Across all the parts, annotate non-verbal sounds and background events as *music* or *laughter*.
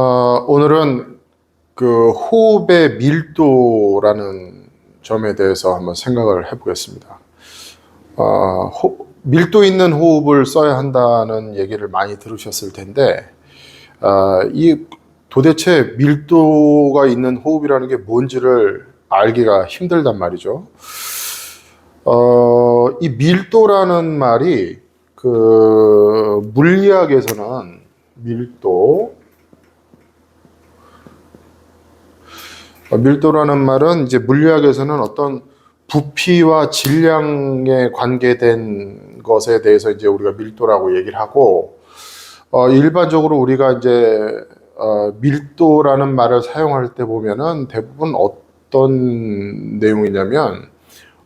어, 오늘은 그 호흡의 밀도라는 점에 대해서 한번 생각을 해보겠습니다. 어, 호- 밀도 있는 호흡을 써야 한다는 얘기를 많이 들으셨을 텐데, 어, 이 도대체 밀도가 있는 호흡이라는 게 뭔지를 알기가 힘들단 말이죠. 어, 이 밀도라는 말이 그 물리학에서는 밀도, 밀도라는 말은 이제 물리학에서는 어떤 부피와 질량에 관계된 것에 대해서 이제 우리가 밀도라고 얘기를 하고, 어, 일반적으로 우리가 이제 어, 밀도라는 말을 사용할 때 보면은 대부분 어떤 내용이냐면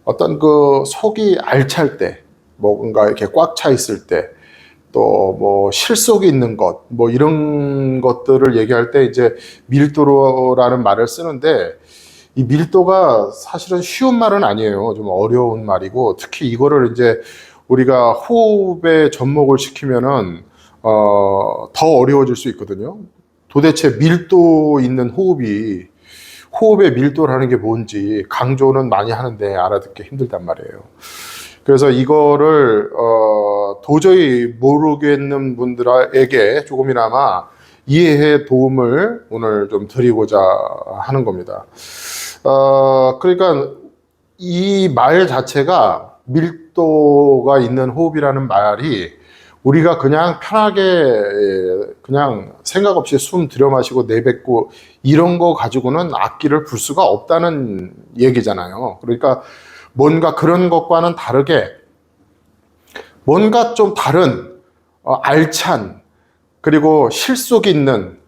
어떤 그 속이 알찰 때, 뭔가 이렇게 꽉 차 있을 때, 또 뭐 실속이 있는 것, 뭐 이런 것들을 얘기할 때 이제 밀도라는 말을 쓰는데 이 밀도가 사실은 쉬운 말은 아니에요. 좀 어려운 말이고 특히 이거를 이제 우리가 호흡에 접목을 시키면은 어, 더 어려워질 수 있거든요. 도대체 밀도 있는 호흡이 호흡의 밀도라는 게 뭔지 강조는 많이 하는데 알아듣기 힘들단 말이에요. 그래서 이거를 어, 도저히 모르겠는 분들에게 조금이나마 이해에 도움을 오늘 좀 드리고자 하는 겁니다. 어, 그러니까 이 말 자체가 밀도가 있는 호흡이라는 말이 우리가 그냥 편하게 예, 그냥 생각 없이 숨 들여 마시고 내뱉고 이런 거 가지고는 악기를 불 수가 없다는 얘기잖아요. 그러니까 뭔가 그런 것과는 다르게 뭔가 좀 다른 어, 알찬 그리고 실속 있는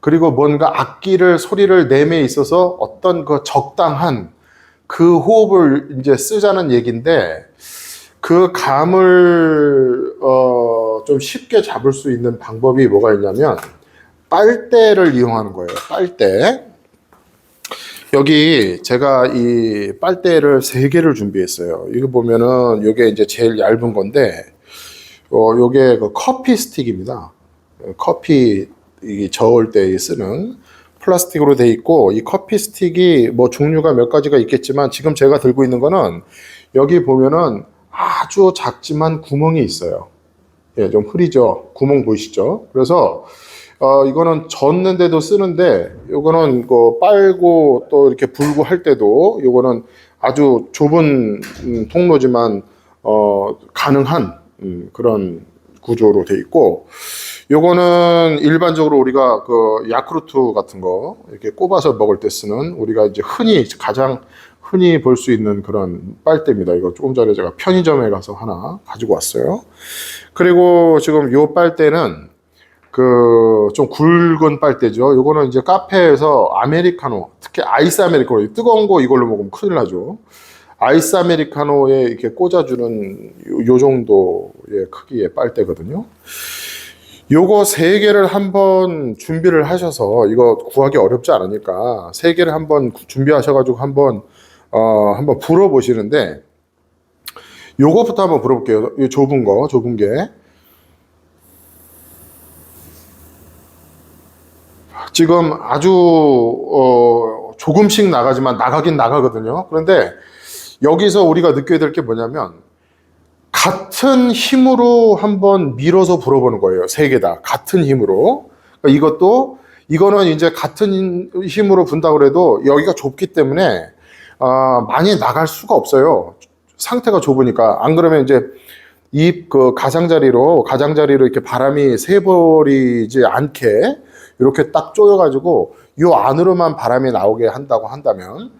그리고 뭔가 악기를 소리를 내에 있어서 어떤 그 적당한 그 호흡을 이제 쓰자는 얘기인데 그 감을 어 좀 쉽게 잡을 수 있는 방법이 뭐가 있냐면 빨대를 이용하는 거예요. 빨대. 여기 제가 이 빨대를 세 개를 준비했어요. 이거 보면은 이게 이제 제일 얇은 건데 어 요게 그 커피 스틱입니다. 커피 이 저을 때 쓰는 플라스틱으로 돼 있고 이 커피 스틱이 뭐 종류가 몇 가지가 있겠지만 지금 제가 들고 있는 거는 여기 보면은 아주 작지만 구멍이 있어요. 예, 좀 흐리죠. 구멍 보이시죠? 그래서 어, 이거는 젓는데도 쓰는데 요거는 그 빨고 또 이렇게 불고 할 때도 요거는 아주 좁은 음, 통로지만 어, 가능한 음, 그런 구조로 돼 있고 요거는 일반적으로 우리가 그 야쿠르트 같은 거 이렇게 꼽아서 먹을 때 쓰는 우리가 이제 흔히 가장 흔히 볼 수 있는 그런 빨대입니다. 이거 조금 전에 제가 편의점에 가서 하나 가지고 왔어요. 그리고 지금 요 빨대는 그 좀 굵은 빨대죠. 요거는 이제 카페에서 아메리카노, 특히 아이스 아메리카노, 뜨거운 거 이걸로 먹으면 큰일 나죠. 아이스 아메리카노에 이렇게 꽂아주는 요, 요 정도의 크기의 빨대거든요. 요거 세 개를 한번 준비를 하셔서 이거 구하기 어렵지 않으니까 세 개를 한번 준비하셔가지고 한번 어 한번 불어 보시는데 요거부터 한번 불어볼게요. 이 좁은 거, 좁은 게 지금 아주 어 조금씩 나가지만 나가긴 나가거든요. 그런데 여기서 우리가 느껴야 될 게 뭐냐면 같은 힘으로 한번 밀어서 불어보는 거예요. 세 개 다. 같은 힘으로. 그러니까 이것도, 이거는 이제 같은 힘으로 분다고 그래도 여기가 좁기 때문에, 어, 많이 나갈 수가 없어요. 상태가 좁으니까. 안 그러면 이제 입 그 가장자리로, 가장자리로 이렇게 바람이 새버리지 않게 이렇게 딱 조여가지고 요 안으로만 바람이 나오게 한다고 한다면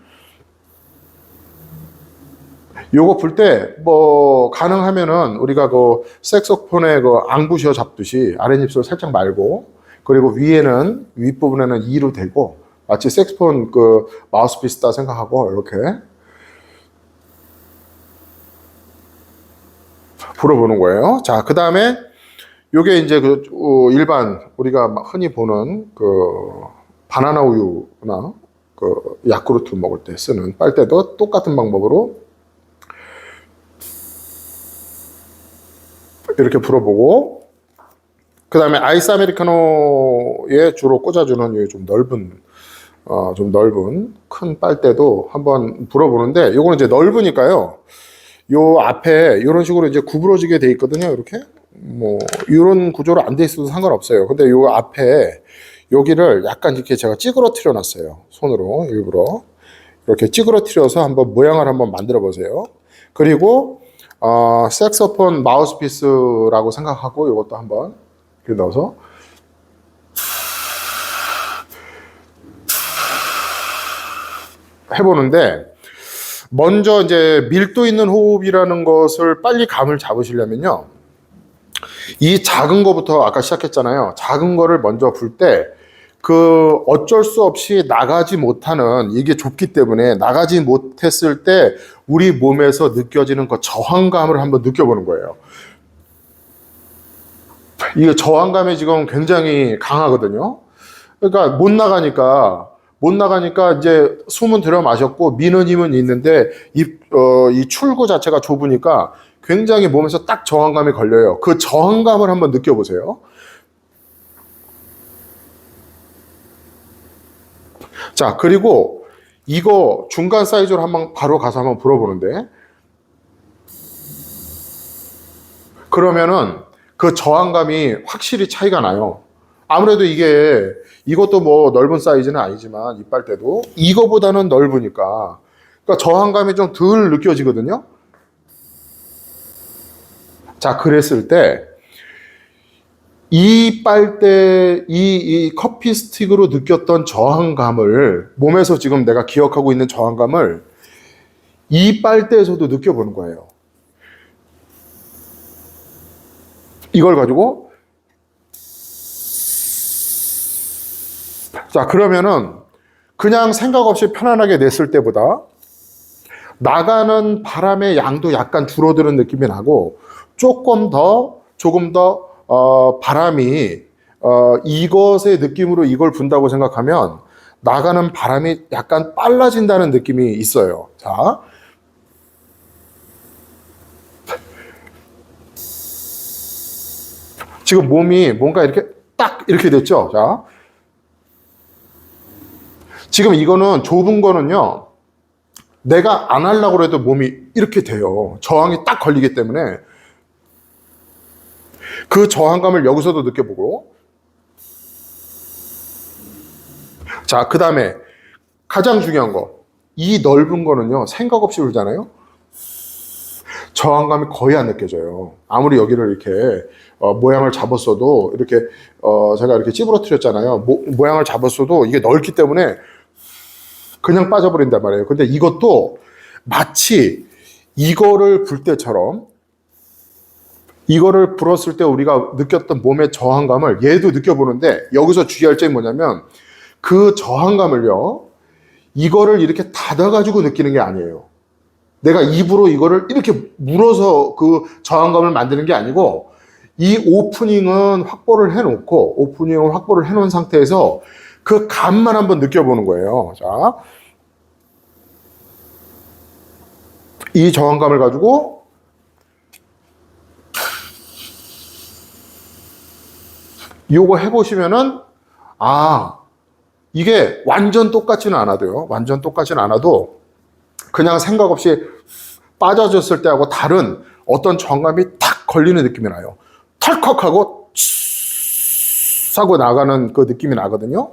요거 불 때 뭐 가능하면은 우리가 그 색소폰의 그 앙부셔 잡듯이 아랫입술 살짝 말고 그리고 위에는 윗부분에는 2로 대고 마치 색소폰 그 마우스피스다 생각하고 이렇게 불어보는 거예요. 자, 그 다음에 요게 이제 그 어, 일반 우리가 막 흔히 보는 그 바나나 우유나 그 야쿠르트 먹을 때 쓰는 빨대도 똑같은 방법으로 이렇게 불어보고 그 다음에 아이스 아메리카노에 주로 꽂아주는 이좀 넓은, 어, 좀 넓은 큰 빨대도 한번 불어보는데, 요거는 이제 넓으니까요. 요 앞에 이런 식으로 이제 구부러지게 돼 있거든요. 이렇게. 뭐, 이런 구조로 안 돼 있어도 상관없어요. 근데 요 앞에 여기를 약간 이렇게 제가 찌그러뜨려 놨어요. 손으로 일부러. 이렇게 찌그러뜨려서 한번 모양을 한번 만들어 보세요. 그리고 어, 색소폰 마우스피스라고 생각하고 이것도 한번 이렇게 넣어서 해보는데 먼저 이제 밀도 있는 호흡이라는 것을 빨리 감을 잡으시려면요. 이 작은 거부터 아까 시작했잖아요. 작은 거를 먼저 불 때 그 어쩔 수 없이 나가지 못하는 이게 좁기 때문에 나가지 못했을 때 우리 몸에서 느껴지는 그 저항감을 한번 느껴보는 거예요. 이게 저항감이 지금 굉장히 강하거든요. 그러니까 못 나가니까 못 나가니까 이제 숨은 들여 마셨고 미는 힘은 있는데 이, 어, 이 출구 자체가 좁으니까 굉장히 몸에서 딱 저항감이 걸려요. 그 저항감을 한번 느껴보세요. 자, 그리고 이거 중간 사이즈로 한번 바로 가서 한번 불어보는데 그러면은 그 저항감이 확실히 차이가 나요. 아무래도 이게 이것도 뭐 넓은 사이즈는 아니지만 이빨대도 이거보다는 넓으니까 그러니까 저항감이 좀 덜 느껴지거든요. 자, 그랬을 때 이 빨대, 이, 이 커피 스틱으로 느꼈던 저항감을 몸에서 지금 내가 기억하고 있는 저항감을 이 빨대에서도 느껴보는 거예요. 이걸 가지고 자, 그러면은 그냥 생각 없이 편안하게 냈을 때보다 나가는 바람의 양도 약간 줄어드는 느낌이 나고 조금 더 조금 더 어, 바람이 어, 이것의 느낌으로 이걸 분다고 생각하면 나가는 바람이 약간 빨라진다는 느낌이 있어요. 자. 지금 몸이 뭔가 이렇게 딱 이렇게 됐죠. 자. 지금 이거는 좁은 거는요. 내가 안 하려고 해도 몸이 이렇게 돼요. 저항이 딱 걸리기 때문에 그 저항감을 여기서도 느껴보고 자, 그 다음에 가장 중요한 거. 이 넓은 거는요, 생각 없이 울잖아요? 저항감이 거의 안 느껴져요. 아무리 여기를 이렇게 어, 모양을 잡았어도 이렇게 어, 제가 이렇게 찌부러뜨렸잖아요. 모, 모양을 잡았어도 이게 넓기 때문에 그냥 빠져버린단 말이에요. 근데 이것도 마치 이거를 불 때처럼 이거를 불었을 때 우리가 느꼈던 몸의 저항감을 얘도 느껴보는데 여기서 주의할 점이 뭐냐면 그 저항감을요 이거를 이렇게 닫아가지고 느끼는 게 아니에요. 내가 입으로 이거를 이렇게 물어서 그 저항감을 만드는 게 아니고 이 오프닝은 확보를 해놓고 오프닝을 확보를 해놓은 상태에서 그 감만 한번 느껴보는 거예요. 자, 이 저항감을 가지고 요거 해보시면은 아 이게 완전 똑같지는 않아도요. 완전 똑같지는 않아도 그냥 생각 없이 빠져졌을 때하고 다른 어떤 정감이 탁 걸리는 느낌이 나요. 털컥하고 사고 나가는 그 느낌이 나거든요.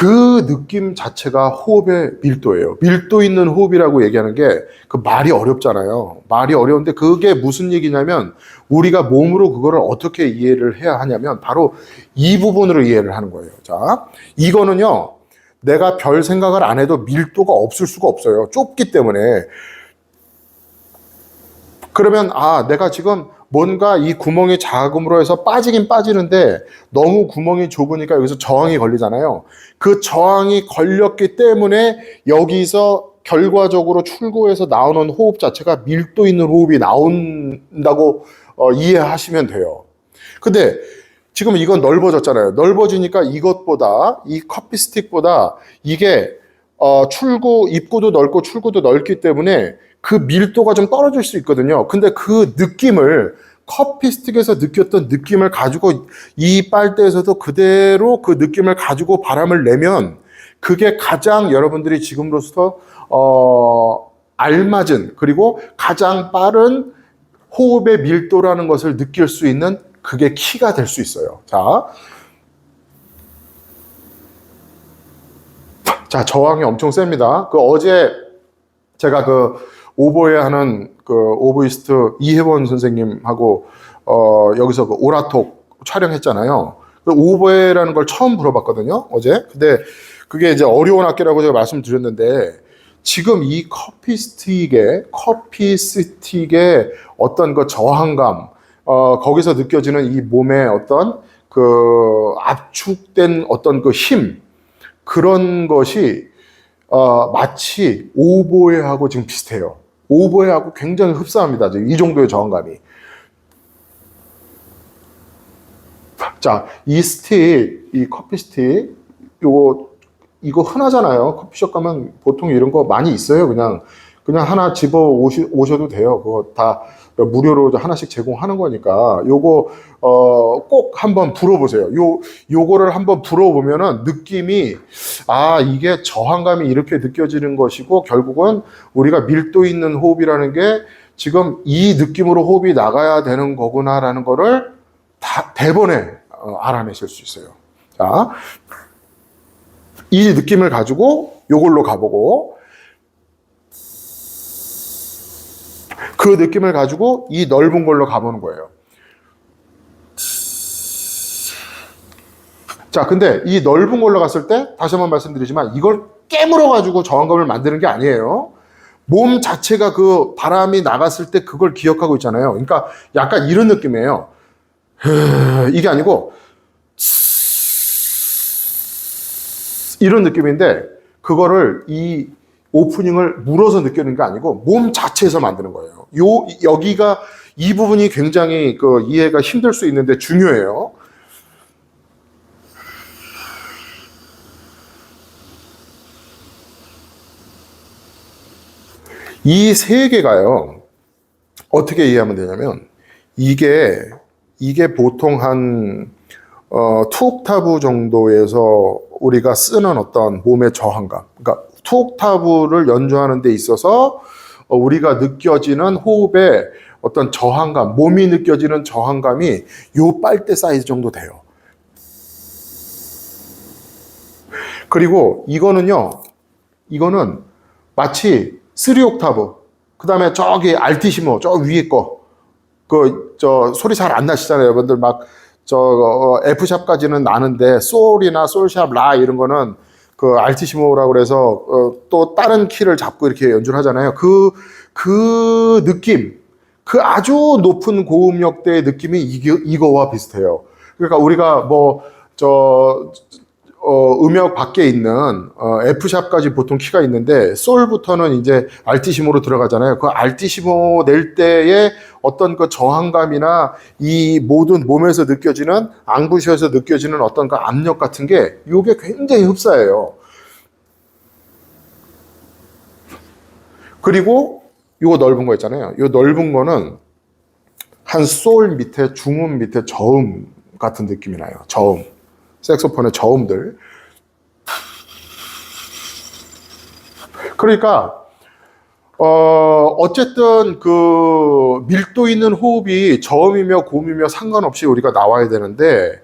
그 느낌 자체가 호흡의 밀도예요. 밀도 있는 호흡이라고 얘기하는 게 그 말이 어렵잖아요. 말이 어려운데 그게 무슨 얘기냐면 우리가 몸으로 그거를 어떻게 이해를 해야 하냐면 바로 이 부분으로 이해를 하는 거예요. 자, 이거는요. 내가 별 생각을 안 해도 밀도가 없을 수가 없어요. 좁기 때문에. 그러면 아, 내가 지금 뭔가 이 구멍이 작음으로 해서 빠지긴 빠지는데 너무 구멍이 좁으니까 여기서 저항이 걸리잖아요. 그 저항이 걸렸기 때문에 여기서 결과적으로 출구에서 나오는 호흡 자체가 밀도 있는 호흡이 나온다고 어, 이해하시면 돼요. 근데 지금 이건 넓어졌잖아요. 넓어지니까 이것보다 이 커피 스틱보다 이게 어, 출구 입구도 넓고 출구도 넓기 때문에 그 밀도가 좀 떨어질 수 있거든요. 근데 그 느낌을 커피 스틱에서 느꼈던 느낌을 가지고 이 빨대에서도 그대로 그 느낌을 가지고 바람을 내면 그게 가장 여러분들이 지금으로서 어, 알맞은 그리고 가장 빠른 호흡의 밀도라는 것을 느낄 수 있는 그게 키가 될 수 있어요. 자, 자 저항이 엄청 셉니다. 그 어제 제가 그 오보에 하는 그 오보이스트 이혜원 선생님하고 어 여기서 그 오라톡 촬영했잖아요. 그 오보에라는 걸 처음 불어봤거든요. 어제. 근데 그게 이제 어려운 악기라고 제가 말씀드렸는데 지금 이 커피 스틱의 커피 스틱의 어떤 그 저항감 어 거기서 느껴지는 이 몸의 어떤 그 압축된 어떤 그 힘 그런 것이 어, 마치 오보에하고 지금 비슷해요. 오보에하고 굉장히 흡사합니다. 이 정도의 저항감이. 자, 이 스틱, 이 커피 스틱, 요거, 이거 흔하잖아요. 커피숍 가면 보통 이런 거 많이 있어요. 그냥, 그냥 하나 집어 오셔도 돼요. 그거 다 무료로 하나씩 제공하는 거니까. 요거, 어, 꼭 한번 불어보세요. 요, 요거를 한번 불어보면은 느낌이, 아, 이게 저항감이 이렇게 느껴지는 것이고, 결국은 우리가 밀도 있는 호흡이라는 게 지금 이 느낌으로 호흡이 나가야 되는 거구나라는 거를 다 대번에 어, 알아내실 수 있어요. 자, 이 느낌을 가지고 요걸로 가보고, 그 느낌을 가지고 이 넓은 걸로 가보는 거예요. 자, 근데 이 넓은 걸로 갔을 때 다시 한번 말씀드리지만 이걸 깨물어 가지고 저항감을 만드는 게 아니에요. 몸 자체가 그 바람이 나갔을 때 그걸 기억하고 있잖아요. 그러니까 약간 이런 느낌이에요. 이게 아니고 이런 느낌인데 그거를 이 오프닝을 물어서 느끼는 게 아니고 몸 자체에서 만드는 거예요. 요 여기가 이 부분이 굉장히 그 이해가 힘들 수 있는데 중요해요. 이 세 개가요. 어떻게 이해하면 되냐면 이게 이게 보통 한 어, 투옥타브 정도에서 우리가 쓰는 어떤 몸의 저항감. 그러니까 투옥타브를 연주하는 데 있어서 어, 우리가 느껴지는 호흡의 어떤 저항감, 몸이 느껴지는 저항감이 요 빨대 사이즈 정도 돼요. 그리고 이거는요, 이거는 마치 3옥타브, 그 다음에 저기 알티시모, 저 위에 거, 그, 저, 소리 잘 안 나시잖아요. 여러분들 막, 저, 어, F샵까지는 나는데, 솔이나 솔샵, 라, 이런 거는 그 알티시모라고 그래서, 어, 또 다른 키를 잡고 이렇게 연주를 하잖아요. 그, 그 느낌, 그 아주 높은 고음역대의 느낌이 이거, 이거와 비슷해요. 그러니까 우리가 뭐, 저, 어, 음역 밖에 있는 어, F샵까지 보통 키가 있는데 솔부터는 이제 알티시모로 들어가잖아요. 그 알티시모 낼 때의 어떤 그 저항감이나 이 모든 몸에서 느껴지는 앙부시에서 느껴지는 어떤 그 압력 같은 게 이게 굉장히 흡사해요. 그리고 이거 넓은 거 있잖아요. 이 넓은 거는 한 솔 밑에 중음 밑에 저음 같은 느낌이 나요. 저음. 색소폰의 저음들. 그러니까 어 어쨌든 그 밀도 있는 호흡이 저음이며 고음이며 상관없이 우리가 나와야 되는데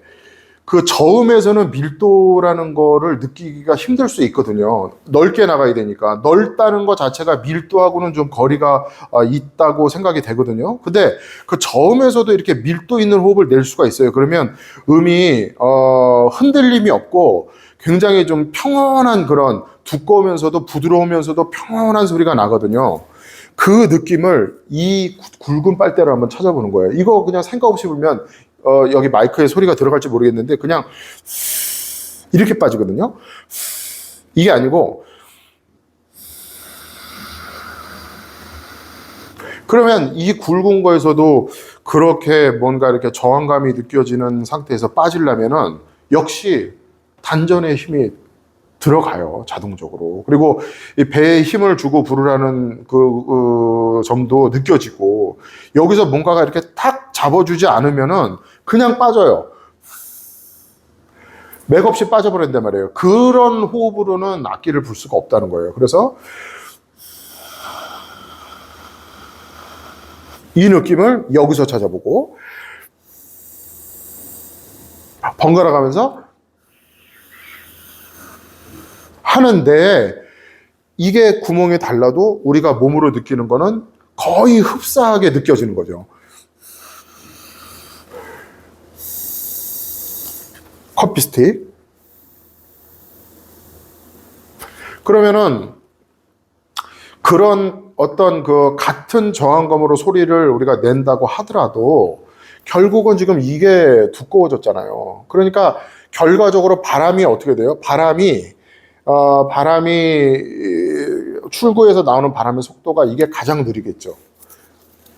그 저음에서는 밀도라는 거를 느끼기가 힘들 수 있거든요. 넓게 나가야 되니까. 넓다는 것 자체가 밀도하고는 좀 거리가 어, 있다고 생각이 되거든요. 근데 그 저음에서도 이렇게 밀도 있는 호흡을 낼 수가 있어요. 그러면 음이, 어, 흔들림이 없고 굉장히 좀 평온한 그런 두꺼우면서도 부드러우면서도 평온한 소리가 나거든요. 그 느낌을 이 굵은 빨대로 한번 찾아보는 거예요. 이거 그냥 생각 없이 불면 어, 여기 마이크에 소리가 들어갈지 모르겠는데 그냥 이렇게 빠지거든요. 이게 아니고 그러면 이 굵은 거에서도 그렇게 뭔가 이렇게 저항감이 느껴지는 상태에서 빠지려면은 역시 단전의 힘이 들어가요 자동적으로. 그리고 이 배에 힘을 주고 부르라는 그 어, 점도 느껴지고 여기서 뭔가가 이렇게 탁 잡아주지 않으면은 그냥 빠져요. 맥없이 빠져버린단 말이에요. 그런 호흡으로는 악기를 불 수가 없다는 거예요. 그래서 이 느낌을 여기서 찾아보고 번갈아 가면서 하는데 이게 구멍이 달라도 우리가 몸으로 느끼는 거는 거의 흡사하게 느껴지는 거죠. 커피 스틱. 그러면은 그런 어떤 그 같은 저항감으로 소리를 우리가 낸다고 하더라도 결국은 지금 이게 두꺼워졌잖아요. 그러니까 결과적으로 바람이 어떻게 돼요? 바람이 어, 바람이 출구에서 나오는 바람의 속도가 이게 가장 느리겠죠.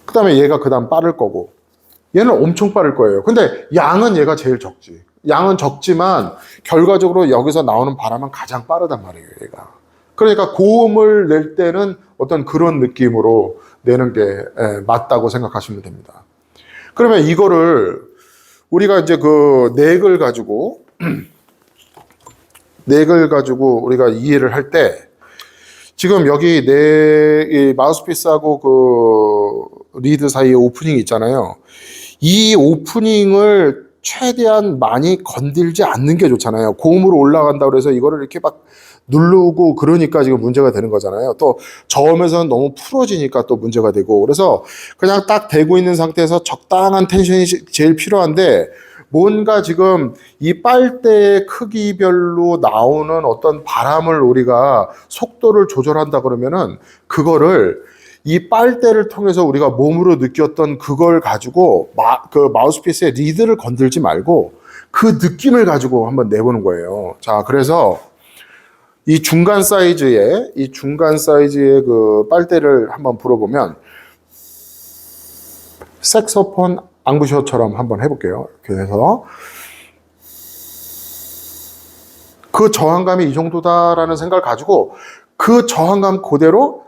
그 다음에 얘가 그 다음 빠를 거고 얘는 엄청 빠를 거예요. 근데 양은 얘가 제일 적지. 양은 적지만 결과적으로 여기서 나오는 바람은 가장 빠르단 말이에요, 얘가. 그러니까 고음을 낼 때는 어떤 그런 느낌으로 내는 게 예, 맞다고 생각하시면 됩니다. 그러면 이거를 우리가 이제 그 넥을 가지고 *clears throat* 넥을 가지고 우리가 이해를 할 때 지금 여기 내이 마우스피스하고 그 리드 사이에 오프닝이 있잖아요. 이 오프닝을 최대한 많이 건들지 않는 게 좋잖아요. 고음으로 올라간다 그래서 이거를 이렇게 막 누르고 그러니까 지금 문제가 되는 거잖아요. 또 저음에서는 너무 풀어지니까 또 문제가 되고 그래서 그냥 딱 대고 있는 상태에서 적당한 텐션이 제일 필요한데 뭔가 지금 이 빨대의 크기별로 나오는 어떤 바람을 우리가 속도를 조절한다 그러면은 그거를 이 빨대를 통해서 우리가 몸으로 느꼈던 그걸 가지고 마, 그 마우스피스의 리드를 건들지 말고 그 느낌을 가지고 한번 내보는 거예요. 자, 그래서 이 중간 사이즈의 이 중간 사이즈의 그 빨대를 한번 불어보면 색소폰 앙부쇼처럼 한번 해볼게요. 이렇게 해서 그 저항감이 이 정도다라는 생각을 가지고 그 저항감 그대로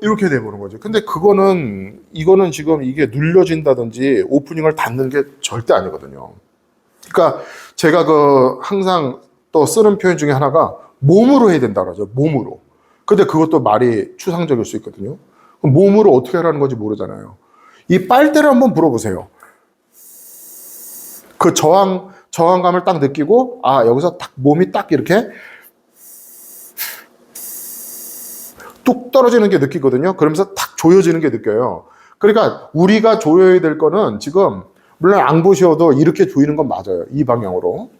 이렇게 돼보는 거죠. 근데 그거는 이거는 지금 이게 눌려진다든지 오프닝을 닫는 게 절대 아니거든요. 그러니까 제가 그 항상 또 쓰는 표현 중에 하나가 몸으로 해야 된다 그러죠. 몸으로. 근데 그것도 말이 추상적일 수 있거든요. 몸으로 어떻게 하라는 건지 모르잖아요. 이 빨대를 한번 불어보세요. 그 저항 저항감을 딱 느끼고 아 여기서 딱 몸이 딱 이렇게 뚝 떨어지는 게 느끼거든요. 그러면서 탁 조여지는 게 느껴요. 그러니까 우리가 조여야 될 거는 지금 물론 안 보셔도 이렇게 조이는 건 맞아요. 이 방향으로.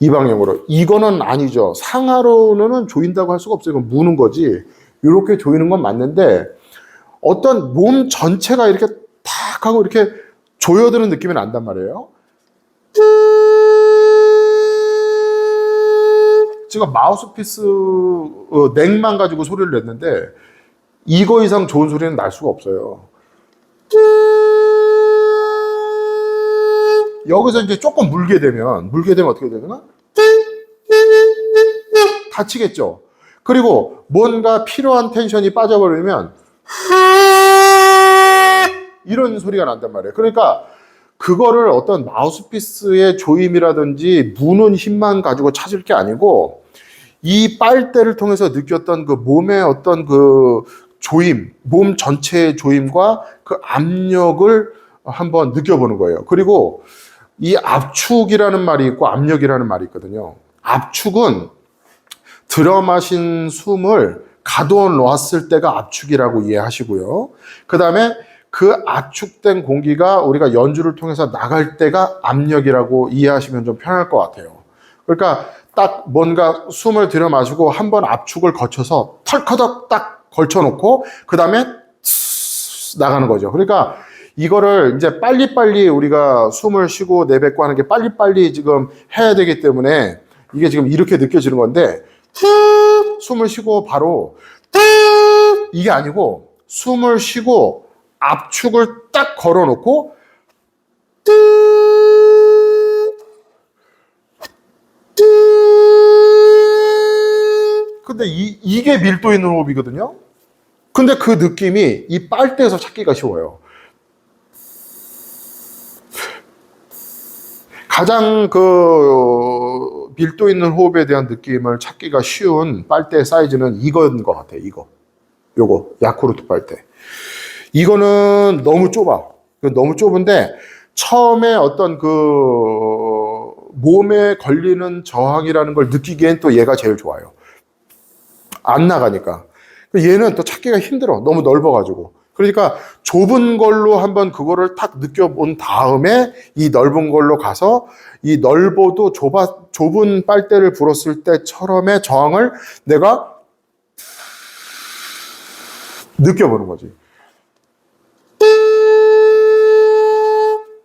이 방향으로. 이거는 아니죠. 상하로는 조인다고 할 수가 없어요. 이건 무는 거지. 이렇게 조이는 건 맞는데 어떤 몸 전체가 이렇게 탁 하고 이렇게 조여드는 느낌이 난단 말이에요. 제가 마우스피스 어, 넥만 가지고 소리를 냈는데 이거 이상 좋은 소리는 날 수가 없어요. 여기서 이제 조금 물게 되면 물게 되면 어떻게 되나? 다치겠죠. 그리고 뭔가 필요한 텐션이 빠져버리면 이런 소리가 난단 말이에요. 그러니까 그거를 어떤 마우스피스의 조임이라든지 무는 힘만 가지고 찾을 게 아니고 이 빨대를 통해서 느꼈던 그 몸의 어떤 그 조임, 몸 전체의 조임과 그 압력을 한번 느껴보는 거예요. 그리고 이 압축이라는 말이 있고 압력이라는 말이 있거든요. 압축은 들어 마신 숨을 가둬 놓았을 때가 압축이라고 이해하시고요. 그 다음에 그 압축된 공기가 우리가 연주를 통해서 나갈 때가 압력이라고 이해하시면 좀 편할 것 같아요. 그러니까 딱 뭔가 숨을 들여 마시고 한 번 압축을 거쳐서 털커덕 딱 걸쳐놓고 그 다음에 나가는 거죠. 그러니까 이거를 이제 빨리빨리 우리가 숨을 쉬고 내뱉고 하는 게 빨리빨리 지금 해야 되기 때문에 이게 지금 이렇게 느껴지는 건데 숨을 쉬고 바로 이게 아니고 숨을 쉬고 압축을 딱 걸어놓고 근데 이, 이게 밀도 있는 호흡이거든요. 근데 그 느낌이 이 빨대에서 찾기가 쉬워요. 가장 그 밀도 있는 호흡에 대한 느낌을 찾기가 쉬운 빨대 사이즈는 이건 것 같아요. 이거. 요거. 야쿠르트 빨대. 이거는 너무 좁아. 너무 좁은데 처음에 어떤 그 몸에 걸리는 저항이라는 걸 느끼기엔 또 얘가 제일 좋아요. 안 나가니까. 얘는 또 찾기가 힘들어. 너무 넓어가지고. 그러니까 좁은 걸로 한번 그거를 탁 느껴본 다음에 이 넓은 걸로 가서 이 넓어도 좁아, 좁은 빨대를 불었을 때처럼의 저항을 내가 느껴보는 거지.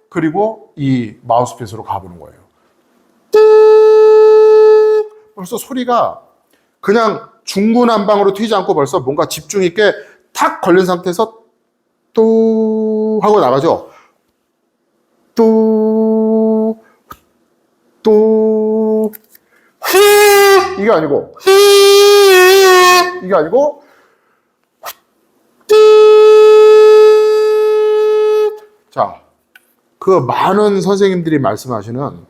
그리고 이 마우스피스로 가보는 거예요. 벌써 소리가 그냥 중구난방으로 튀지 않고 벌써 뭔가 집중 있게 탁 걸린 상태에서 또 하고 나가죠. 또, 또, 이게 아니고, 이게 아니고, 자, 그 많은 선생님들이 말씀하시는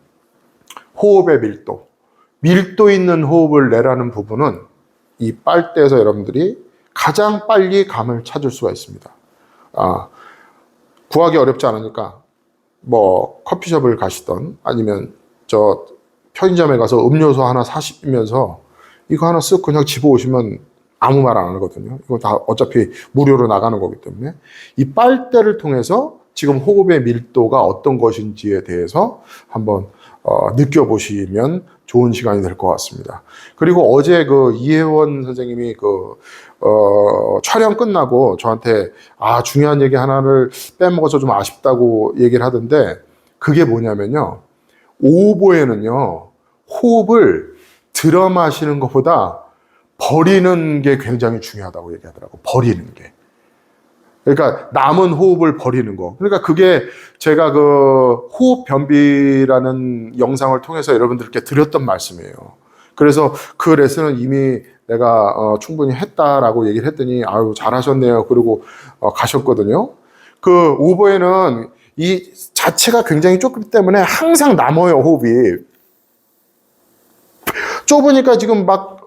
호흡의 밀도, 밀도 있는 호흡을 내라는 부분은 이 빨대에서 여러분들이 가장 빨리 감을 찾을 수가 있습니다. 아, 구하기 어렵지 않으니까 뭐 커피숍을 가시던 아니면 저 편의점에 가서 음료수 하나 사시면서 이거 하나 쓱 그냥 집어 오시면 아무 말 안 하거든요. 이거 다 어차피 무료로 나가는 거기 때문에 이 빨대를 통해서 지금 호흡의 밀도가 어떤 것인지에 대해서 한번 어, 느껴보시면 좋은 시간이 될 것 같습니다. 그리고 어제 그 이혜원 선생님이 그 어, 촬영 끝나고 저한테 아 중요한 얘기 하나를 빼먹어서 좀 아쉽다고 얘기를 하던데 그게 뭐냐면요 오보에는요 호흡을 들어 마시는 것보다 버리는 게 굉장히 중요하다고 얘기하더라고 버리는 게 그러니까 남은 호흡을 버리는 거. 그러니까 그게 제가 그 호흡 변비라는 영상을 통해서 여러분들께 드렸던 말씀이에요. 그래서 그 레슨은 이미 내가 어, 충분히 했다라고 얘기를 했더니 아유 잘하셨네요. 그리고 어, 가셨거든요. 그 오버에는 이 자체가 굉장히 좁기 때문에 항상 남아요 호흡이. 좁으니까 지금 막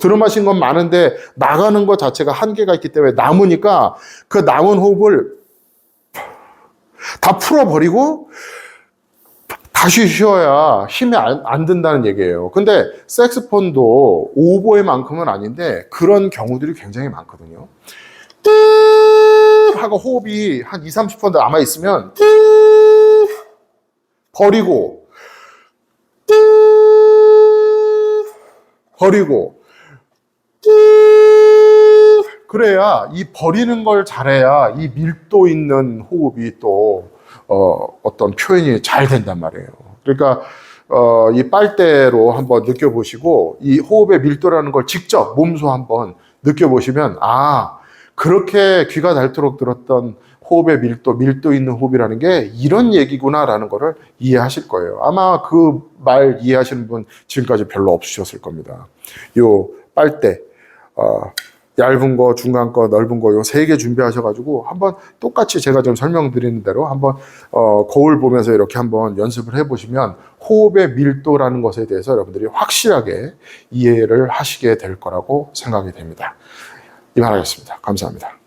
들어마신 건 많은데 나가는 것 자체가 한계가 있기 때문에 남으니까 그 남은 호흡을 다 풀어버리고 다시 쉬어야 힘이 안, 안 든다는 얘기예요. 근데 색스폰도 오보에만큼은 아닌데 그런 경우들이 굉장히 많거든요. 뜨 하고 호흡이 한 2, 30% 남아 있으면 뜨 버리고 뜨 버리고 그래야 이 버리는 걸 잘해야 이 밀도 있는 호흡이 또 어, 어떤 표현이 잘 된단 말이에요. 그러니까 어, 이 빨대로 한번 느껴보시고 이 호흡의 밀도라는 걸 직접 몸소 한번 느껴보시면 아 그렇게 귀가 닳도록 들었던 호흡의 밀도, 밀도 있는 호흡이라는 게 이런 얘기구나라는 거를 이해하실 거예요. 아마 그 말 이해하시는 분 지금까지 별로 없으셨을 겁니다. 요 빨대, 어, 얇은 거, 중간 거, 넓은 거, 요 세 개 준비하셔가지고 한번 똑같이 제가 좀 설명드리는 대로 한번 어, 거울 보면서 이렇게 한번 연습을 해보시면 호흡의 밀도라는 것에 대해서 여러분들이 확실하게 이해를 하시게 될 거라고 생각이 됩니다. 이만하겠습니다. 감사합니다.